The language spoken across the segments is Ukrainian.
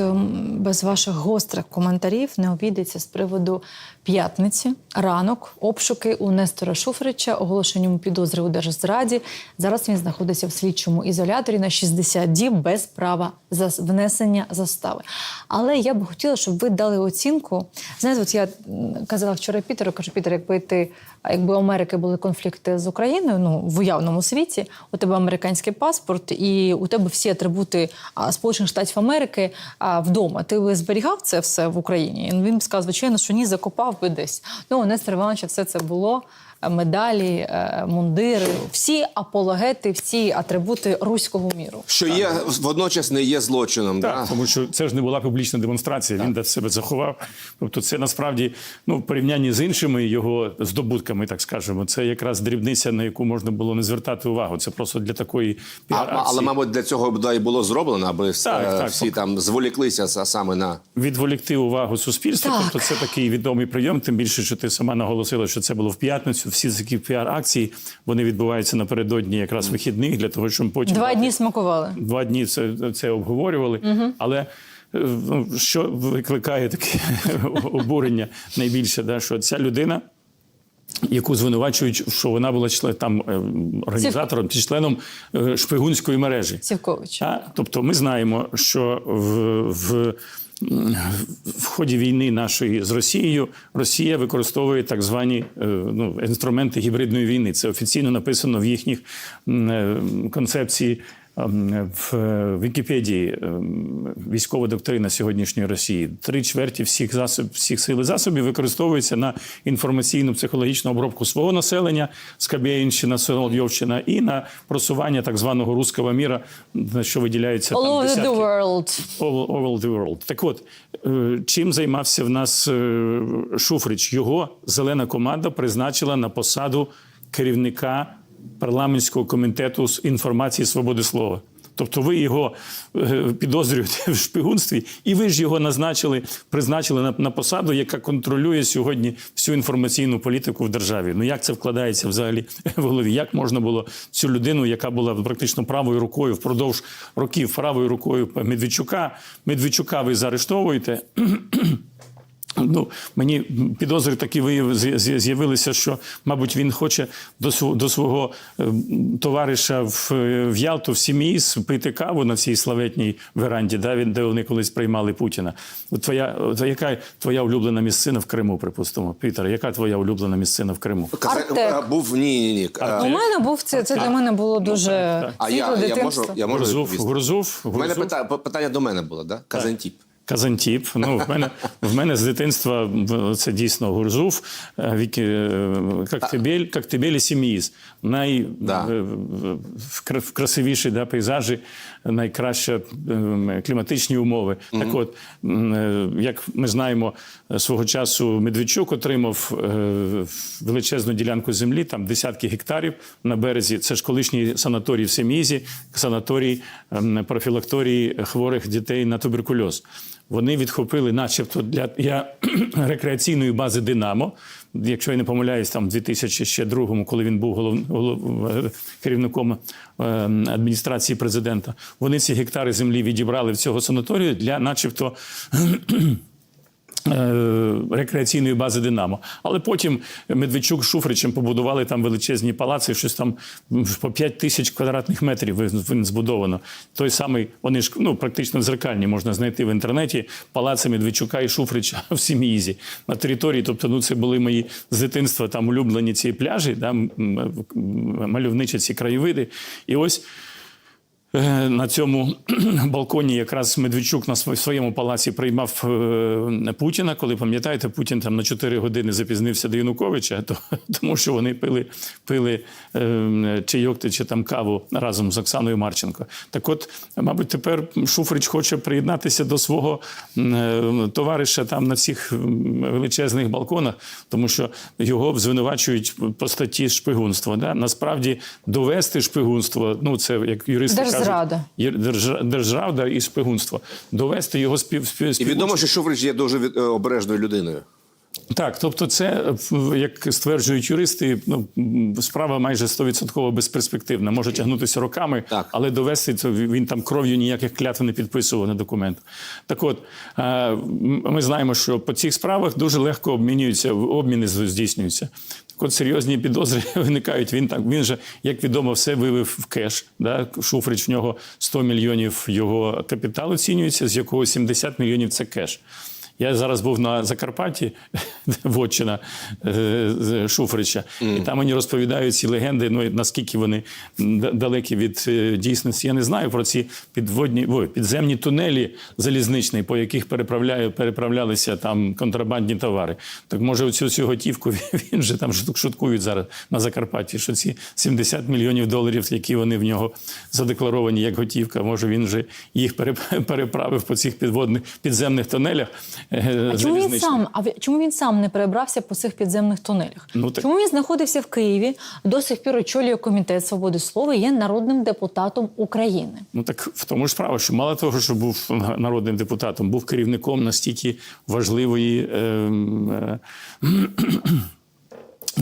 ем, без ваших гострих коментарів не обійдеться з приводу п'ятниці, ранок, обшуки у Нестора Шуфрича, оголошення йому підозри у держзраді. Зараз він знаходиться в слідчому ізоляторі на 60 діб без права за внесення застави. Але я б хотіла, щоб ви дали оцінку. Знаєте, от я казала вчора Пітеру, кажу, Пітер, якби ти, якби у Америки були конфлікти з Україною, ну в уявному світі, у тебе американський паспорт, і у тебе всі атрибути Сполучених Штатів Америки вдома. Ти би зберігав це все в Україні? Він б сказав, звичайно, що ні, закопав би десь. Ну, у Нестора Івановича все це було. Медалі, е, мундири, всі апологети, всі атрибути руського міру. Що є водночас не є злочином. Так, да? тому що це ж не була публічна демонстрація. Він де себе заховав. Тобто, це насправді ну в порівнянні з іншими його здобутками, так скажемо, це якраз дрібниця, на яку можна було не звертати увагу. Це просто для такої А, піар-акції. але, мабуть, для цього да, і було зроблено, аби Так, е, так, всі пок- там зволіклися са- саме на відволікти увагу суспільства. Так. Тобто, це такий відомий прийом. Тим більше, що ти сама наголосила, що це було в п'ятницю. Всі такі піар-акції вони відбуваються напередодні якраз вихідних для того, щоб потім Два дні смакували. два дні це, це обговорювали. Але е, ну, що викликає таке обурення найбільше, да, що ця людина. Яку звинувачують, що вона була член, там е, організатором чи членом е, шпигунської мережі. Сівкович. А, тобто ми знаємо, що в, в, в ході війни нашої з Росією Росія використовує так звані е, ну, інструменти гібридної війни. Це офіційно написано в їхніх концепції. Ем, В е, Вікіпедії ем, військова доктрина сьогоднішньої Росії три чверті всіх засоб, всіх сил і засобів використовується на інформаційну психологічну обробку свого населення, Скабєїнщина, Соловйовщина, і на просування так званого руського міра, на що виділяється All там десятки the world. all, all the world. Так от, е, чим займався в нас е, Шуфрич? Його зелена команда призначила на посаду керівника парламентського комітету з інформації свободи слова. Тобто ви його е, підозрюєте в шпигунстві, і ви ж його назначили, призначили на, на посаду, яка контролює сьогодні всю інформаційну політику в державі. Ну як це вкладається взагалі в голові? Як можна було цю людину, яка була практично правою рукою впродовж років правою рукою Медведчука, Медведчука ви заарештовуєте? Ну, мені підозри такі з'явилися, що, мабуть, він хоче до свого, до свого е, товариша в, в Ялту, в Сіміїс, пити каву на цій славетній веранді, да, він- де вони колись приймали Путіна. От твоя, яка твоя улюблена місцина в Криму, припустимо? Пітер, яка твоя улюблена місцина в Криму? Артек. був ні, ні, ні. Е, У мене був це. Це для мене було дуже А світле я, я можу, я можу Гурзув, відповісти? Гурзув, У мене питання, питання до мене було, да? Казантіп. Казантіп. Ну, в мене, в мене з дитинства це дійсно Гурзув, е, Вікі, е, Коктебель, Коктебель і Сім'їз. Най, Да. е, да, пейзажі, найкраще е, кліматичні умови. Так от, як ми знаємо, свого часу Медведчук отримав величезну ділянку землі, там десятки гектарів на березі. Це ж колишній санаторій в Семізі, санаторій ем, профілакторії хворих дітей на туберкульоз. Вони відхопили, начебто, для я, рекреаційної бази Динамо. Якщо я не помиляюсь, там в 2002, коли він був голов, голов, керівником е, адміністрації президента, вони ці гектари землі відібрали в цього санаторію для, начебто, рекреаційної бази Динамо. Але потім Медведчук Шуфричем побудували там величезні палаци, щось там по 5 тисяч квадратних метрів збудовано. Той самий, вони ж ну, практично зеркальні, можна знайти в інтернеті палаци Медведчука і Шуфрича в Сім'їзі на території. Тобто, ну це були мої з дитинства там улюблені ці пляжі, да, мальовничі ці краєвиди. І ось. Е, На цьому балконі якраз Медведчук на св- своєму палаці приймав е, Путіна. Коли пам'ятаєте, Путін там на 4 години запізнився до Януковича, то, тому що вони пили, пили е, чайок чи там каву разом з Оксаною Марченко. Так от, мабуть, тепер Шуфрич хоче приєднатися до свого товариша там на м, величезних балконах, тому що його звинувачують по статті шпигунства. Да? Насправді довести шпигунство, ну це як юристи Держзрада. кажуть, держ- і шпигунство. Довести його спів, спів, І відомо, що Шуфрич є дуже від- е, обережною людиною. Так, тобто, це як стверджують юристи, ну справа майже 100% безперспективна. Може тягнутися роками, Так. але довести це він там кров'ю ніяких клятв не підписував на документ. Так от е, ми знаємо, що по цих справах дуже легко обмінюються, обміни здійснюються. От серйозні підозри виникають. Він так він же, як відомо, все вивів в кеш. Да? Шуфрич в нього 100 мільйонів його капітал оцінюється, з якого 70 мільйонів це кеш. Я зараз був на Закарпатті, Вотчина е, Шуфрича, і там мені розповідають ці легенди. Ну наскільки вони далекі від е, дійсності. Я не знаю про ці підводні ой, підземні тунелі залізничні, по яких переправляю, переправлялися там контрабандні товари. Так може, оцю цю готівку він же там шут- шуткують зараз на Закарпатті, що ці 70 мільйонів доларів, які вони в нього задекларовані як готівка, може він вже їх переп- переправив по цих підводних підземних тунелях. А чому він сам? А чому він сам не перебрався по цих підземних тунелях? Ну, так- Чому він знаходився в Києві? До сих пір очолює комітет свободи слова є народним депутатом України. Ну так в тому ж справа, що мало того, що був народним депутатом, був керівником настільки важливої. Е, е,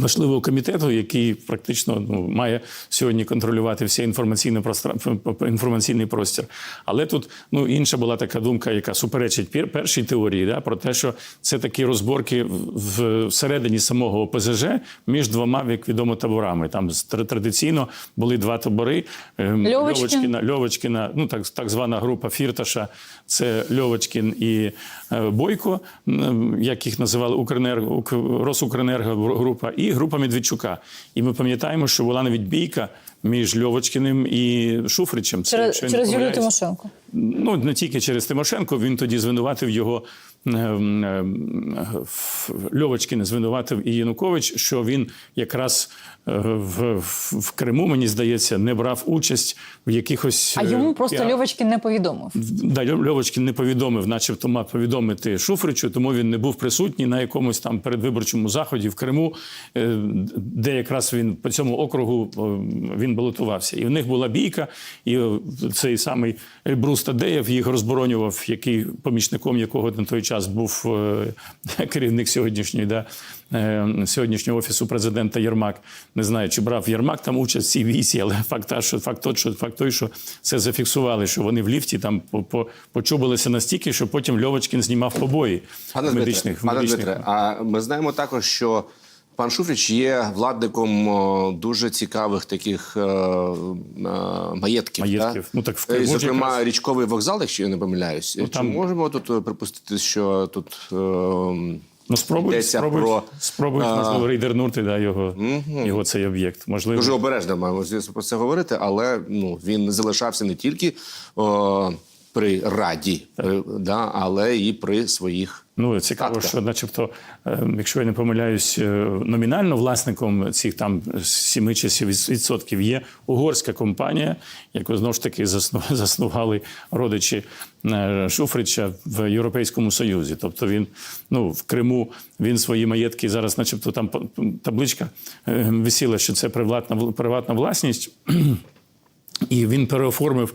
Важливого комітету, який практично ну, має сьогодні контролювати все інформаційне простра- інформаційний простір. Але тут ну, інша була така думка, яка суперечить пер- першій теорії, да, про те, що це такі розборки в- всередині самого ОПЗЖ між двома, як відомо, таборами. Там традиційно були два табори: ем, Льовочкін. Льовочкіна, Льовочкіна, ну так, так звана група Фірташа, це Льовочкін і е, Бойко, як їх називали Укренерго, Ук- Росукренерго група, і група Медведчука. І ми пам'ятаємо, що була навіть бійка між Льовочкіним і Шуфричем. Це, Через, через Юлію. Тимошенко. Ну, не тільки через Тимошенко, він тоді звинуватив його. Е, е, в- Льовочкін звинуватив і Янукович, що він якраз е, в, в, в Криму, мені здається, не брав участь в якихось. А е, йому просто піар- Льовочкін не повідомив. Да, Льовочкін не повідомив, начебто мав повідомити Шуфричу, тому він не був присутній на якомусь там передвиборчому заході в Криму, е, де якраз він по цьому округу він балотувався. І в них була бійка, і цей самий Брус Тадеєв їх розборонював, який помічником якого на той час був е, керівник сьогоднішньої, да, е, сьогоднішнього офісу президента Єрмак. Не знаю, чи брав Єрмак там участь в цій війсі, але факт, що факт, той, що факт той, що це зафіксували, що вони в ліфті там по, по, почубилися настільки, що потім Льовочкін знімав побої Пане Дмитре, медичних. пане. Дмитре, а ми знаємо також, що пан Шуфрич є владником дуже цікавих таких е, е, маєтків. Маєтків. Да? Ну, так в Е, Криму Зокрема, якраз- річковий вокзал, якщо я не помиляюсь. Чи там- можемо тут е, припустити, що тут е, Ну, спробують, спробують, про спробують а, можливо, рейдернути да, його, його цей об'єкт. Можливо, Дуже обережно маємо звісно про це говорити, але ну він залишався не тільки о, при раді, е, да, але і при своїх. Ну, цікаво, Статка. що, начебто, е, якщо я не помиляюсь, е, номінально власником цих там 7 чи 7 відсотків є угорська компанія, яку знову ж таки засну- заснували родичі е, Шуфрича в Європейському Союзі. Тобто він ну, в Криму він свої маєтки зараз, начебто, там табличка висіла, що це приватна приватна власність. І він переоформив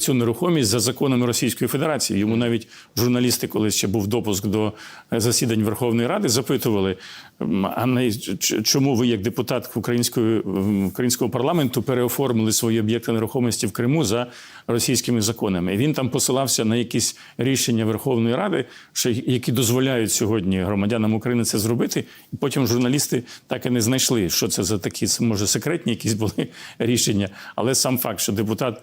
цю нерухомість за законами Російської Федерації. Йому навіть журналісти, коли ще був допуск до е, засідань Верховної Ради, запитували: а не- чому ви, як депутат української українського парламенту, переоформили свої об'єкти нерухомості в Криму за російськими законами? І він там посилався на якісь рішення Верховної Ради, що які дозволяють сьогодні громадянам України це зробити. І потім журналісти так і не знайшли, що це за такі може секретні якісь були рішення. Але сам факт, що депутат, е,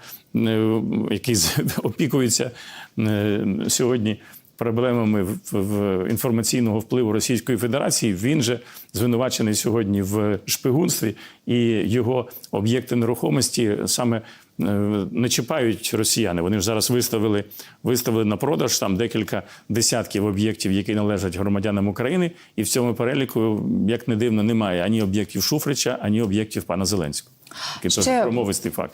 який з- опікується е, сьогодні. Проблемами в, інформаційного впливу Російської Федерації він же звинувачений сьогодні в шпигунстві, і його об'єкти нерухомості саме е, не чіпають росіяни. Вони ж зараз виставили, виставили на продаж там декілька десятків об'єктів, які належать громадянам України, і в цьому переліку, як не дивно, немає ані об'єктів Шуфрича, ані об'єктів пана Зеленського. Який це промовистий факт.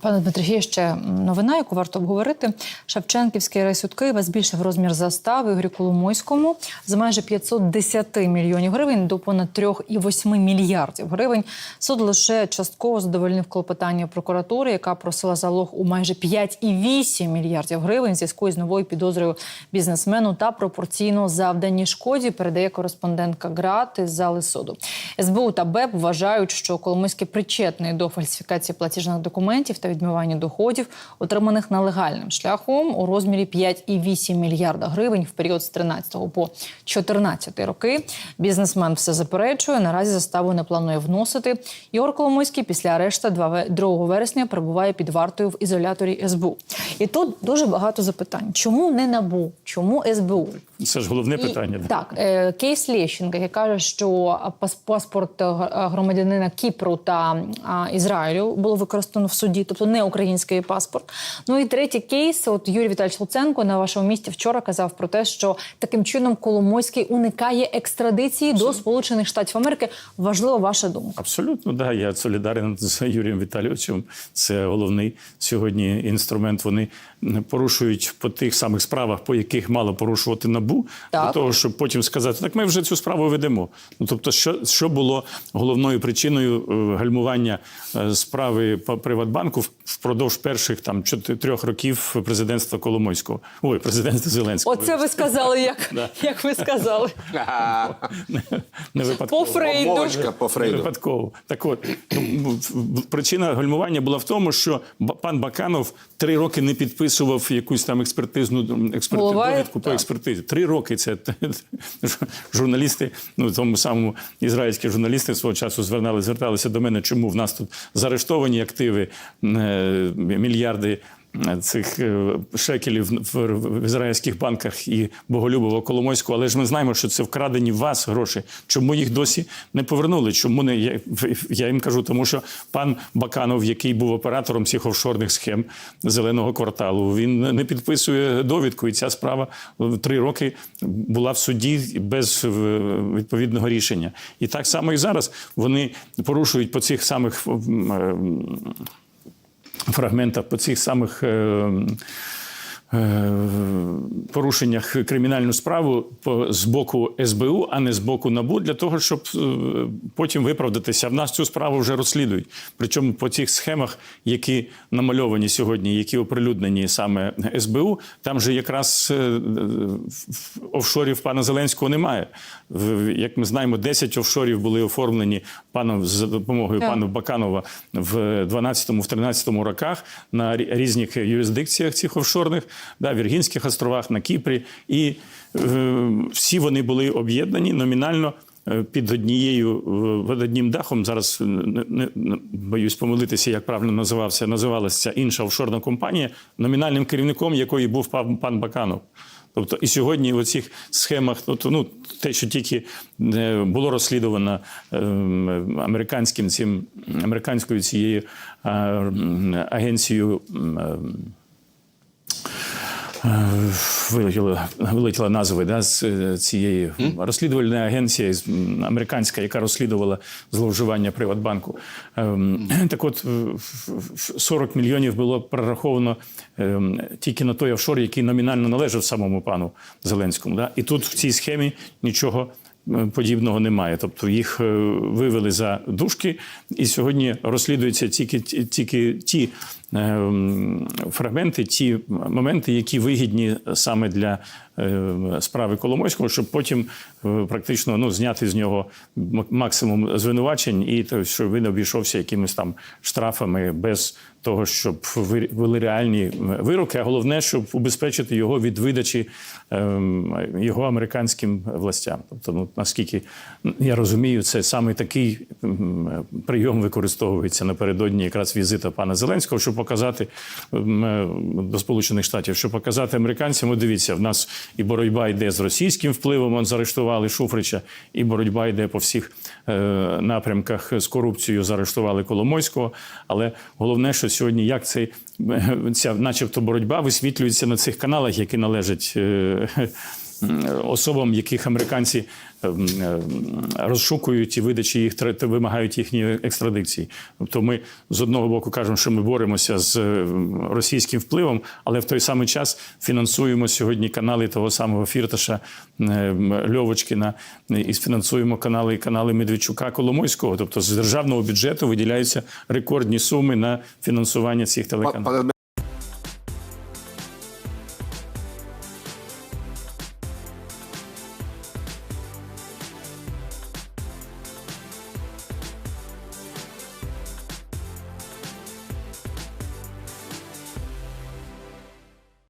Пане Дмитре, є ще новина, яку варто обговорити. Шевченківський райсуд Києва збільшив розмір застави Ігорю Коломойському з майже 510 мільйонів гривень до понад 3,8 мільярдів гривень. Суд лише частково задовольнив клопотання прокуратури, яка просила залог у майже 5,8 мільярдів гривень зв'язку з новою підозрою бізнесмену та пропорційно завданій шкоді. Передає кореспондентка ГРАТ із зали суду. СБУ та БЕП вважають, що Коломойський причетний до фальсифікації платіжних документів та відмивання доходів, отриманих нелегальним шляхом у розмірі 5,8 мільярда гривень в період з 13 по 14 роки. Бізнесмен все заперечує. Наразі заставу не планує вносити. Ігор Коломойський після арешту 2 вересня перебуває під вартою в ізоляторі СБУ. І тут дуже багато запитань: чому не набу? Чому СБУ? Це ж головне І- питання. Так, е, кейс Лєщенка, який каже, що паспорт громадянина Кіпру та Ізраїлю було використано в суді, тобто не український паспорт. Ну і третій кейс. От Юрій Віталійович Луценко на вашому місці вчора казав про те, що таким чином Коломойський уникає екстрадиції до Сполучених Штатів Америки. Важлива ваша думка. Абсолютно, да. Я солідарен з Юрієм Віталійовичем. Це головний сьогодні інструмент. Вони порушують по тих самих справах, по яких мало порушувати набу, Так. для того, щоб потім сказати, так ми вже цю справу ведемо. Ну тобто, що, що було головною причиною е, гальмування е, справи по Приватбанку впродовж перших там трьох років президентства Коломойського, ой, президентства Зеленського. Оце ви сказали, як, Да. як ви сказали. не випадково. По Фрейду. Мовочка по Фрейду. Випадково. Так от, ну, причина гальмування була в тому, що пан Баканов три роки не підписував якусь там експертизну експертизну довідку по експертизі. Три роки це журналісти, ну тому самому ізраїльські журналісти свого часу звернали, зверталися до мене, чому в нас тут заарештовані активи, е, мільярди. Цих е, шекелів в, ізраїльських банках і Боголюбова Коломойського, але ж ми знаємо, що це вкрадені в вас гроші. Чому їх досі не повернули? Чому не я, їм кажу? Тому що пан Баканов, який був оператором цих офшорних схем зеленого кварталу, він не підписує довідку, і ця справа три роки була в суді без е, відповідного рішення. І так само і зараз вони порушують по цих самих е, фрагментах, по цих самих. Е, Порушеннях кримінальну справу з боку СБУ, а не з боку НАБУ, для того, щоб е, потім виправдатися. В нас цю справу вже розслідують. Причому по цих схемах, які намальовані сьогодні, які оприлюднені саме СБУ, там же якраз е, офшорів пана Зеленського немає. Як ми знаємо, 10 офшорів були оформлені паном за допомогою Так. пана Баканова в 12-13 роках на рі- різних юрисдикціях цих офшорних, да, Віргінських островах, на Кіпрі. І е, всі вони були об'єднані номінально. е, Під однією е, під одним дахом зараз е, не, не, боюсь помилитися, як правильно називався. Називалася інша офшорна компанія, номінальним керівником якої був пан, пан Баканов. Тобто і сьогодні в цих схемах, тобто, ну те, що тільки було розслідувано американським цим американською цією агенцією. Е, е, Вилетіла, назви да, з е, цієї розслідувальної агенції американська, яка розслідувала зловживання Приватбанку. Ем, Так от, е, в- в- 40 мільйонів було прораховано ем, тільки на той офшор, який номінально належав самому пану Зеленському. Да? І тут в цій схемі нічого е, подібного немає. Тобто їх вивели за дужки, і сьогодні розслідуються тільки, тільки ті фрагменти, ті моменти, які вигідні саме для е, справи Коломойського, щоб потім е, практично ну, зняти з нього максимум звинувачень, і то, що він обійшовся якимись там штрафами без того, щоб були реальні вироки. А головне, щоб убезпечити його від видачі ем, його американським властям. Тобто, ну наскільки я розумію, це саме такий прийом використовується напередодні якраз візита пана Зеленського, щоб показати е, до Сполучених Штатів, щоб показати американцям. Дивіться, в нас і боротьба йде з російським впливом. Он заарештували Шуфрича, і боротьба йде по всіх е, напрямках з корупцією. Заарештували Коломойського. Але головне, що сьогодні як цей ця, начебто, боротьба висвітлюється на цих каналах, які належать е, особам, яких американці ем, ем, розшукують і видачі їх вимагають їхньої екстрадиції. Тобто, ми з одного боку кажемо, що ми боремося з ем, російським впливом, але в той самий час фінансуємо сьогодні канали того самого Фірташа, Льовочкіна, і фінансуємо канали канали Медведчука Коломойського. Тобто з державного бюджету виділяються рекордні суми на фінансування цих телеканалів.